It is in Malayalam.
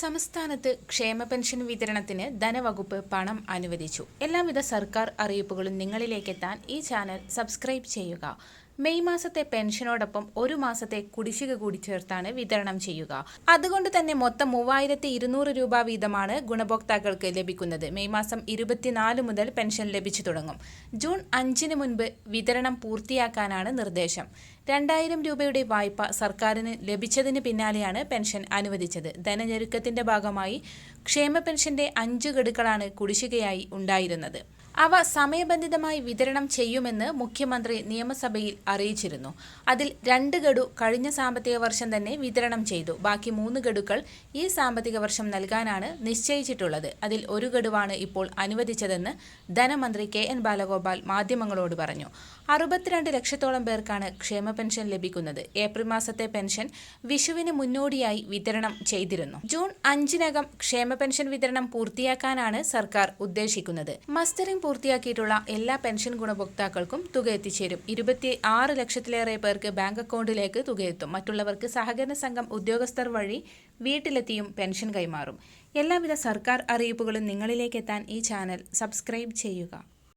സംസ്ഥാനത്ത് ക്ഷേമ പെൻഷൻ വിതരണത്തിന് ധനവകുപ്പ് പണം അനുവദിച്ചു. എല്ലാവിധ സർക്കാർ അറിയിപ്പുകളും നിങ്ങളിലേക്കെത്താൻ ഈ ചാനൽ സബ്സ്ക്രൈബ് ചെയ്യുക. മെയ് മാസത്തെ പെൻഷനോടൊപ്പം ഒരു മാസത്തെ കുടിശ്ശിക കൂടി ചേർത്താണ് വിതരണം ചെയ്യുക. അതുകൊണ്ട് തന്നെ മൊത്തം മൂവായിരത്തി ഇരുന്നൂറ് രൂപ വീതമാണ് ഗുണഭോക്താക്കൾക്ക് ലഭിക്കുന്നത്. മെയ് മാസം ഇരുപത്തിനാല് മുതൽ പെൻഷൻ ലഭിച്ചു തുടങ്ങും. ജൂൺ അഞ്ചിന് മുൻപ് വിതരണം പൂർത്തിയാക്കാനാണ് നിർദ്ദേശം. രണ്ടായിരം രൂപയുടെ വായ്പ സർക്കാരിന് ലഭിച്ചതിന് പിന്നാലെയാണ് പെൻഷൻ അനുവദിച്ചത്. ധനഞ്ഞെരുക്കത്തിന്റെ ഭാഗമായി ക്ഷേമ പെൻഷന്റെ അഞ്ച് ഗഡുക്കളാണ് കുടിശ്ശികയായി ഉണ്ടായിരുന്നത്. അവ സമയബന്ധിതമായി വിതരണം ചെയ്യുമെന്ന് മുഖ്യമന്ത്രി നിയമസഭയിൽ അറിയിച്ചിരുന്നു. അതിൽ രണ്ട് ഗഡു കഴിഞ്ഞ സാമ്പത്തിക വർഷം തന്നെ വിതരണം ചെയ്തു. ബാക്കി മൂന്ന് ഗഡുക്കൾ ഈ സാമ്പത്തിക വർഷം നൽകാനാണ് നിശ്ചയിച്ചിട്ടുള്ളത്. അതിൽ ഒരു ഗഡുവാണ് ഇപ്പോൾ അനുവദിച്ചതെന്ന് ധനമന്ത്രി കെ എൻ ബാലഗോപാൽ മാധ്യമങ്ങളോട് പറഞ്ഞു. അറുപത്തിരണ്ട് ലക്ഷത്തോളം പേർക്കാണ് ക്ഷേമ പെൻഷൻ ലഭിക്കുന്നത്. ഏപ്രിൽ മാസത്തെ പെൻഷൻ വിഷുവിന് മുന്നോടിയായി വിതരണം ചെയ്തിരുന്നു. ജൂൺ അഞ്ചിനകം ക്ഷേമ പെൻഷൻ വിതരണം പൂർത്തിയാക്കാനാണ് സർക്കാർ ഉദ്ദേശിക്കുന്നത്. മസ്റ്ററിംഗ് പൂർത്തിയാക്കിയിട്ടുള്ള എല്ലാ പെൻഷൻ ഗുണഭോക്താക്കൾക്കും തുക എത്തിച്ചേരും. ഇരുപത്തി ആറ് ലക്ഷത്തിലേറെ പേർക്ക് ബാങ്ക് അക്കൗണ്ടിലേക്ക് തുകയെത്തും. മറ്റുള്ളവർക്ക് സഹകരണ സംഘം ഉദ്യോഗസ്ഥർ വഴി വീട്ടിലെത്തിയും പെൻഷൻ കൈമാറും. എല്ലാവിധ സർക്കാർ അറിയിപ്പുകളും നിങ്ങളിലേക്ക് എത്താൻ ഈ ചാനൽ സബ്സ്ക്രൈബ് ചെയ്യുക.